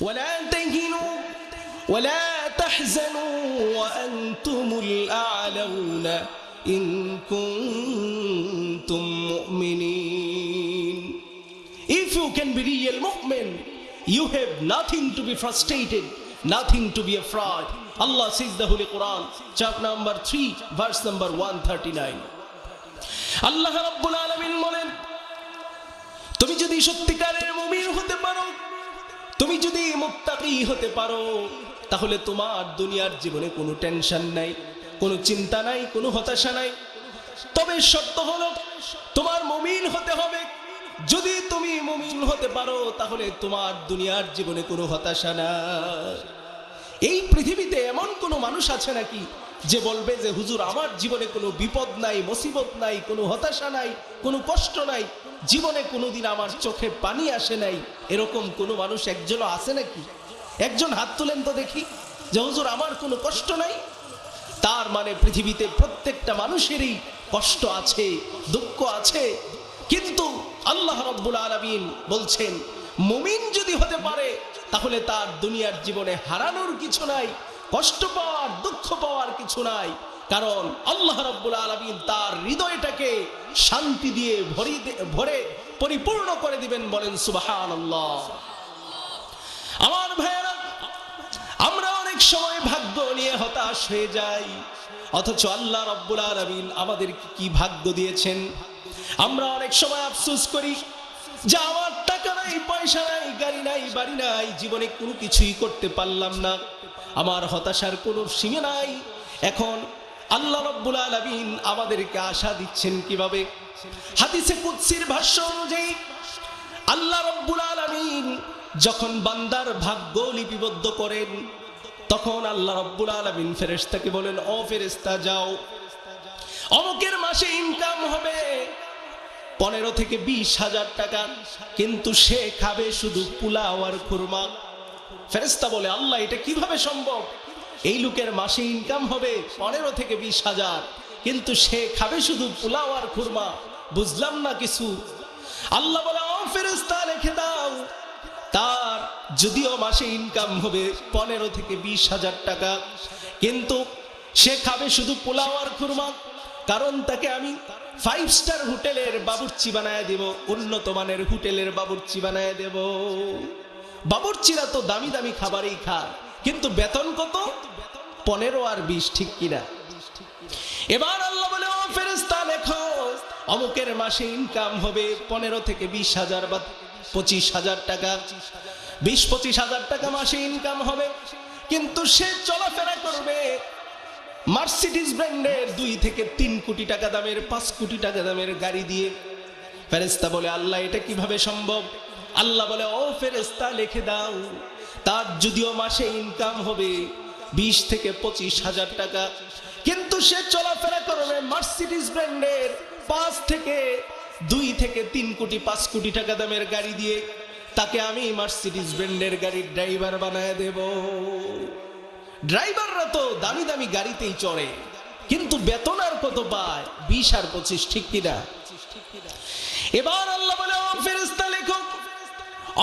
ولا تهنوا ولا تحزنوا وأنتم الأعلون إن كنتم مؤمنين If you can be real mu'min, you have nothing to be frustrated, nothing to be afraid. Allah says the Holy Quran, chapter number 3, verse number 139. আল্লাহ রাব্বুল আলামিন বলেন তুমি যদি সত্যিকারের মুমিন হতে পারো তুমি যদি মুক্তাকি হতে পারো, তাহলে তোমার দুনিয়ার জীবনে কোনো টেনশন নাই, কোনো চিন্তা নাই, কোনো হতাশা নাই। তবে সত্য হলো, তোমার মুমিন হতে হবে। যদি তুমি মুমিন হতে পারো, তাহলে তোমার দুনিয়ার জীবনে কোনো হতাশা নাই। এই পৃথিবীতে এমন কোনো মানুষ আছে নাকি, যে বলবে যে, হুজুর, আমার জীবনে কোনো বিপদ নাই, মুসিবত নাই, কোনো হতাশা নাই, কোনো কষ্ট নাই জীবনে কোনোদিন আমার চোখে পানি আসে নাই। এরকম কোনো মানুষ একজনও আছে নাকি? একজন হাত তুলেন তো দেখি, যে হুজুর, আমার কোনো কষ্ট নাই? তার মানে পৃথিবীতে প্রত্যেকটা মানুষেরই কষ্ট আছে, দুঃখ আছে। কিন্তু আল্লাহ রব্বুল আলমিন বলছেন, মুমিন যদি হতে পারে, তাহলে তার দুনিয়ার জীবনে হারানোর কিছু নাই, কষ্ট পাওয়ার, দুঃখ পাওয়ার কিছু নাই। কারণ আল্লাহ রব্বুল আলমিন তার হৃদয়টাকে শান্তি দিয়ে ভরি ভরে পরিপূর্ণ করে দিবেন বলেন সুবাহান আল্লাহ আমার ভাইয়েরা, আমরা অনেক সময় ভাগ্য নিয়ে হতাশ হয়ে যাই, অথচ আল্লাহ রব্বুল আলমিন আমাদেরকে কি ভাগ্য দিয়েছেন? আমরা অনেক সময় আফসোস করি যে আমার টাকা নাই, পয়সা নাই, গাড়ি নাই, বাড়ি নাই, জীবনে কোনো কিছুই করতে পারলাম না। আমার হতাশার কোনো সীমা নাই। এখন আল্লাহ রব্বুল আলমিন আমাদেরকে আশা দিচ্ছেন কীভাবে? হাদিসে কুৎসির ভাষ্য অনুযায়ী আল্লাহ রব্বুল আলমিন যখন বান্দার ভাগ্য লিপিবদ্ধ করেন, তখন আল্লাহ রব্বুল আলমিন ফেরেস্তাকে বলেন, ও ফেরেস্তা যাও। অমুকের মাসে ইনকাম হবে পনেরো থেকে বিশ হাজার টাকা, কিন্তু সে খাবে শুধু পোলাও আর খুরমা। ফেরেস্তা বলে, আল্লাহ, এটা কীভাবে সম্ভব? এই লোকের মাসে ইনকাম হবে পনেরো থেকে বিশ হাজার। কিন্তু সে খাবে শুধু পোলাও আর খুরমা। বুঝলাম না কিছু। আল্লাহ বলে রেখে দাও। তার যদিও মাসে ইনকাম হবে পনেরো থেকে বিশ হাজার টাকা, কিন্তু সে খাবে শুধু পোলাও আর খুরমা। কারণ তাকে আমি ফাইভ স্টার হোটেলের বাবুর্চি বানায় দেব, উন্নত মানের হোটেলের বাবুর্চি বানায় দেব। বাবুর্চিরা তো দামি দামি খাবারই খায়। কিন্তু বেতন কত? পনেরো আর বিশ, ঠিক কিনা? এবার আল্লাহ বলে, ও ফেরেস্তা লেখো, অমুকের মাসে ইনকাম হবে পনেরো থেকে বিশ হাজার বা পঁচিশ হাজার টাকা। বিশ, পঁচিশ হাজার টাকা মাসে ইনকাম হবে। কিন্তু সে চলাফেরা করবে মার্সিডিজ ব্র্যান্ডের দুই থেকে তিন কোটি টাকা দামের, পাঁচ কোটি টাকা দামের গাড়ি দিয়ে। ফেরেস্তা বলে, আল্লাহ, এটা কীভাবে সম্ভব? আল্লাহ বলে, ও ফেরেস্তা লিখে দাও। তার যদিও মাসে ইনকাম হবে বিশ থেকে পঁচিশ হাজার টাকা। কিন্তু সে চলাফেরা করবে মার্সিডিজ ব্র্যান্ডের পাঁচ থেকে দুই থেকে তিন কোটি, পাঁচ কোটি টাকা দামের গাড়ি দিয়ে। তাকে আমি মার্সিডিজ ব্র্যান্ডের গাড়ির ড্রাইভার বানায় দেব। ড্রাইভাররা তো দামি দামি গাড়িতেই চড়ে, কিন্তু বেতন আর কত পায়? বিশ আর পঁচিশ, ঠিক কিনা এবার আল্লাহ বলে ফেরেস্তা লেখক,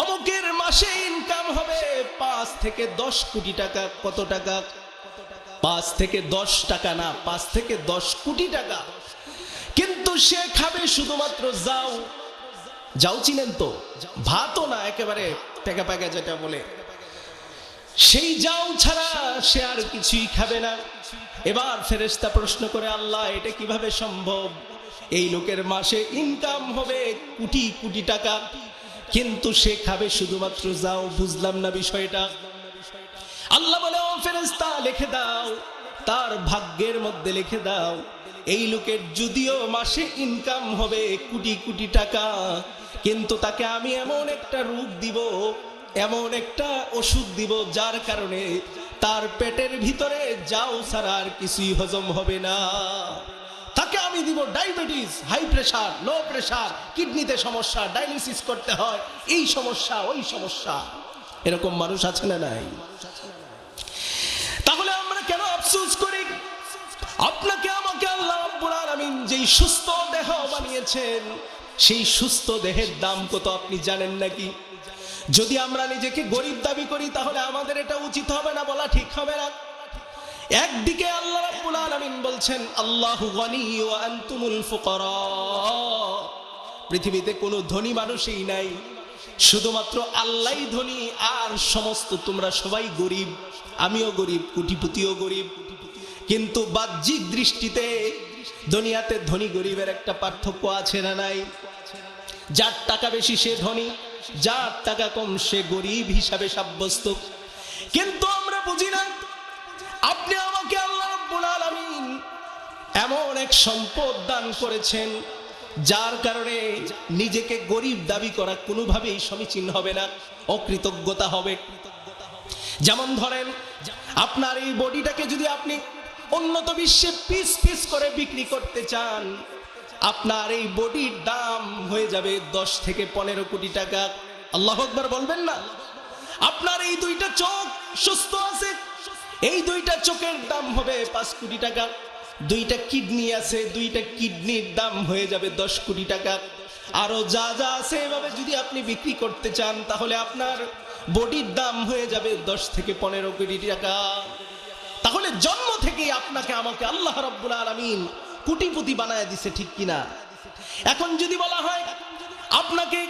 অমুকের মাসে পাঁচ থেকে দশ কোটি টাকা, কত টাকা? পাঁচ থেকে দশ টাকা না, পাঁচ থেকে দশ কোটি টাকা। কিন্তু সে খাবে শুধুমাত্র যাও। যাও চিনেন তো, ভাতও না, একেবারে টেকা প্যাকা যেটা বলে। সেই যাও ছাড়া সে আর কিছুই খাবে না। এবার ফেরেস্তা প্রশ্ন করে, আল্লাহ, এটা কীভাবে সম্ভব? এই লোকের মাসে ইনকাম হবে কোটি কোটি টাকা। কিন্তু সে খাবে শুধুমাত্র যাও, বুঝলাম না বিষয়টা। আল্লাহ বলে, ও ফেরেস্তা লিখে দাও। তার ভাগ্যের মধ্যে লিখে দাও। এই লোকের যদিও মাসে ইনকাম হবে কোটি কোটি টাকা, কিন্তু তাকে আমি এমন একটা রূপ দিব, এমন একটা ওষুধ দিব, যার কারণে তার পেটের ভিতরে যাও ছাড়া আর কিছুই হজম হবে না। আমি দিব diabetes high pressure low pressure কিডনিতে সমস্যা ডায়ালিসিস করতে হয়, এই সমস্যা, ওই সমস্যা। এরকম মানুষ আছে না নাই? তাহলে আমরা কেন আফসোস করি? আপনাকে, আমাকে আল্লাহ রাব্বুল আলামিন যেই সুস্থ দেহ বানিয়েছেন, সেই সুস্থ দেহের দাম কত আপনি জানেন নাকি? যদি আমরা নিজেকে গরিব দাবি করি, তাহলে আমাদের এটা উচিত হবে না, বলা ঠিক হবে না। একদিকে আল্লাহ রাব্বুল আলামিন বলছেন, আল্লাহু গনি ওয়া আনতুমুল ফুকারা। পৃথিবীতে কোনো ধনী মানুষই নাই। শুধুমাত্র আল্লাহই ধনী আর সমস্ত তোমরা সবাই গরিব। আমিও গরিব, কোটিপতিও গরিব। কিন্তু বাহ্যিক দৃষ্টিতে দুনিয়াতে ধনী গরিবের একটা পার্থক্য আছে না নাই? যার টাকা বেশি সে ধনী, যার টাকা কম সে গরিব হিসাবে সাব্যস্ত। কিন্তু আমরা বুঝি না আপনি আমাকে আল্লাহ রাব্বুল আলামিন এমন এক সম্পদ দান করেছেন, যার কারণে নিজেকে গরিব দাবি করা কোনোভাবেই সমীচীন হবে না, অকৃতজ্ঞতা হবে। যেমন ধরেন, আপনার এই বডিটাকে যদি আপনি উন্নত বিশ্বে পিস পিস করে বিক্রি করতে চান, আপনার এই বডির দাম হয়ে যাবে দশ থেকে পনেরো কোটি টাকা। আল্লাহ আকবার বলবেন না? আপনার এই দুইটা চোখ সুস্থ আছে এই দুইটা চোখের দাম হবে পাঁচ কোটি টাকা। দুইটা কিডনি আছে, দুইটা কিডনির দাম হয়ে যাবে দশ কোটি টাকা। আরও যা যা আছে এভাবে যদি আপনি বিক্রি করতে চান, তাহলে আপনার বডির দাম হয়ে যাবে দশ থেকে পনেরো কোটি টাকা। তাহলে জন্ম থেকেই আপনাকে আমাকে আল্লাহ রব্বুল আলমিন কুটিপুতি বানায় দিছে ঠিক কিনা? এখন যদি বলা হয়, আপনাকে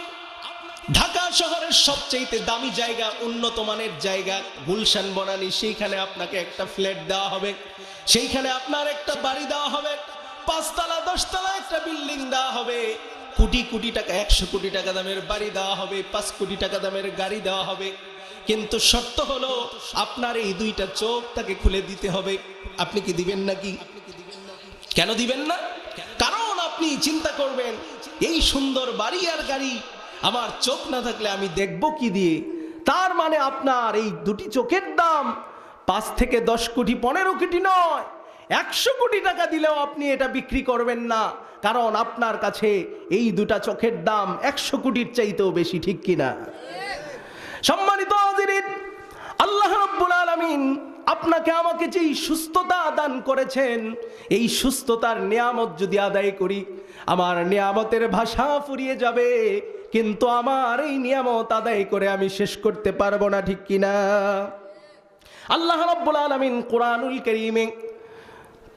ঢাকা শহরের সবচেয়ে দামি জায়গা, উন্নত মানের জায়গা, গুলশান বনানি, সেইখানে আপনাকে একটা ফ্ল্যাট দেওয়া হবে। সেইখানে আপনার একটা বাড়ি দেওয়া হবে। পাঁচতলা, দশতলা একটা বিল্ডিং দেওয়া হবে। কোটি কোটি টাকা, একশো কোটি টাকা দামের বাড়ি দেওয়া হবে, পাঁচ কোটি টাকা দামের গাড়ি দেওয়া হবে। কিন্তু শর্ত হলো, আপনার এই দুইটা চোখ তাকে খুলে দিতে হবে। আপনি কি দিবেন নাকি? কেন দিবেন না? কারণ আপনি চিন্তা করবেন, এই সুন্দর বাড়ি আর গাড়ি আমার চোখ না থাকলে আমি দেখব কি দিয়ে? তার মানে আপনার এই দুটি চোখের দাম পাঁচ থেকে দশ কোটি, পনেরো কোটি নয়। একশো কোটি টাকা দিলেও আপনি এটা বিক্রি করবেন না। কারণ আপনার কাছে এই দুটা চোখের দাম একশো কোটির চাইতেও বেশি, ঠিক কিনা সম্মানিত আল্লাহ রাব্বুল আলামিন আপনাকে আমাকে যেই সুস্থতা দান করেছেন, এই সুস্থতার নিয়ামত যদি আদায় করি, আমার নিয়ামতের ভাষা ফুরিয়ে যাবে। কিন্তু আমার এই নিয়ামত আদায় করে আমি শেষ করতে পারব না, ঠিক কিনা? আল্লাহ রাব্বুল আলামিন কোরআনুল করিমে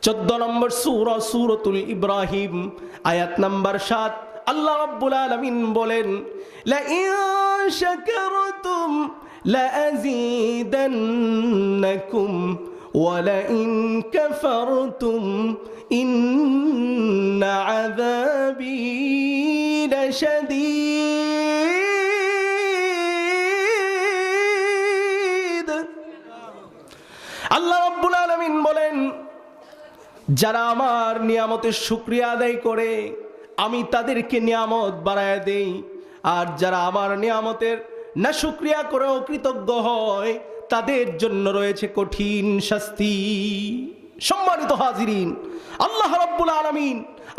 চোদ্দ নম্বর সুর সুরতুল ইব্রাহিম, আয়াত নাম্বার সাত, আল্লাহ রাব্বুল আলামিন বলেন শাকারতুম আযীদান্নাকুম ওয়া লা ইন লাশাদীদ আল্লাহ রাব্বুল আলামিন বলেন, যারা আমার নিয়ামতের শুক্রিয়া আদায় করে, আমি তাদেরকে নিয়ামত বাড়ায় দেই। আর যারা আমার নিয়ামতের না শুক্রিয়া করেও কৃতজ্ঞ হয়, তাদের জন্য রয়েছে কঠিন শাস্তি। সম্মানিত হাজিরিন, আল্লাহ রব্বুল আলমিন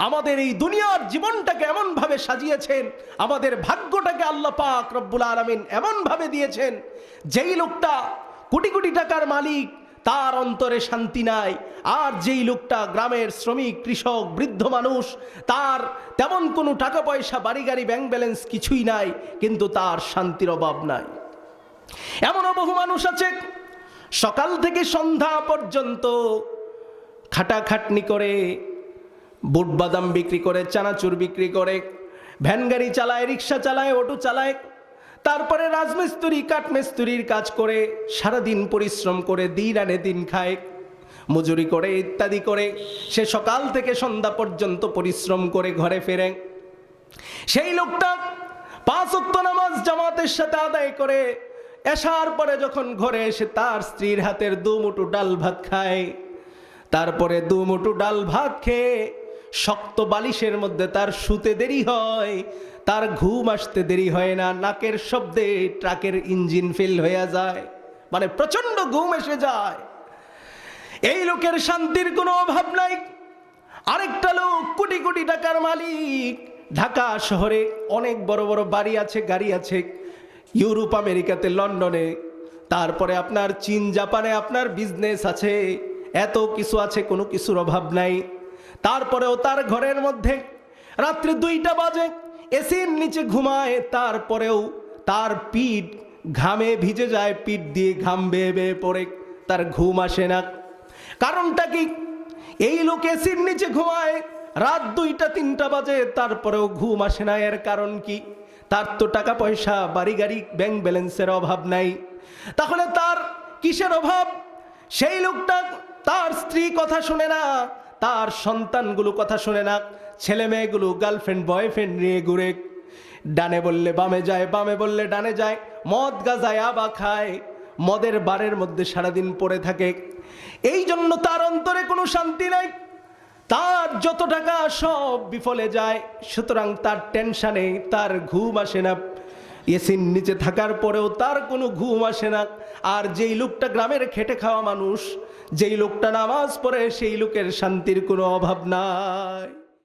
আমাদের এই দুনিয়ার জীবনটাকে এমনভাবে সাজিয়েছেন, আমাদের ভাগ্যটাকে আল্লাহ পাক রব্বুল আলমিন এমনভাবে দিয়েছেন, যেই লোকটা কোটি কোটি টাকার মালিক, তার অন্তরে শান্তি নাই। আর যেই লোকটা গ্রামের শ্রমিক, কৃষক, বৃদ্ধ মানুষ, তার তেমন কোনো টাকা পয়সা বাড়ি গাড়ি ব্যাংক ব্যালেন্স কিছুই নাই, কিন্তু তার শান্তির অভাব নাই। এমনও বহু মানুষ আছে, সকাল থেকে সন্ধ্যা পর্যন্ত খাটাখাটনি করে বুট বাদাম বিক্রি করে, চানাচুর বিক্রি করে, ভ্যান গাড়ি চালায়, রিক্সা চালায়, অটো চালায়, তারপরে রাজমিস্ত্রি, কাঠমিস্ত্রির কাজ করে, সারাদিন পরিশ্রম করে, দিন আনে দিন খায়, মজুরি করে ইত্যাদি করে, সে সকাল থেকে সন্ধ্যা পর্যন্ত পরিশ্রম করে ঘরে ফেরে। সেই লোকটা পাঁচ ওয়াক্ত নামাজ জামাতের সাথে আদায় করে, এসার পরে যখন ঘরে এসে তার স্ত্রীর হাতের দু মুঠো ডাল ভাত খায়, তারপরে দু মুঠো ডাল ভাত খেয়ে শক্ত বালিশের মধ্যে তার শুতে দেরি হয়। তার ঘুম আসতে দেরি হয় না, নাকের শব্দে ট্রাকের ইঞ্জিন ফেল হয়ে যায় মানে প্রচণ্ড ঘুম এসে যায়। এই লোকের শান্তির কোনো অভাব নাই। আরেকটা লোক, কোটি কোটি টাকার মালিক। ঢাকা শহরে অনেক বড় বড় বাড়ি আছে, গাড়ি আছে, ইউরোপ, আমেরিকাতে, লন্ডনে। তারপরে আপনার চীন, জাপানে আপনার বিজনেস আছে। এত কিছু আছে, কোনো কিছুর অভাব নাই। তারপরেও তার ঘরের মধ্যে রাত্রি দুইটা বাজে, এসির নিচে ঘুমায়, তারপরেও তার পিঠ ঘামে ভিজে যায়, পিঠ দিয়ে ঘাম বেয়ে বেয়ে পড়ে, তার ঘুম আসে না। কারণটা কি? এই লোক এসির নিচে ঘুমায়, রাত দুইটা, তিনটা বাজে, তারপরেও ঘুম আসে না। এর কারণ কি? তার তো টাকা পয়সা, বাড়ি গাড়ি, ব্যাংক ব্যালেন্সের অভাব নাই। তাহলে তার কিসের অভাব? সেই লোকটা তার স্ত্রী কথা শুনে না তার সন্তানগুলো কথা শুনে না। ছেলে মেয়েগুলো গার্লফ্রেন্ড বয়ফ্রেন্ড নিয়ে ঘুরে। ডানে বললে বামে যায়, বামে বললে ডানে যায়, মদ গাজায় আবা খায়। মদের বারের মধ্যে সারাদিন পড়ে থাকে। এই জন্য তার অন্তরে কোনো শান্তি নাই। তার যত টাকা সব বিফলে যায়। সুতরাং তার টেনশানে তার ঘুম আসে না। এসির নিচে থাকার পরেও তার কোনো ঘুম আসে না। আর যেই লোকটা গ্রামের খেটে খাওয়া মানুষ যেই লোকটা নামাজ পড়ে সেই লোকের শান্তির কোনো অভাব নাই।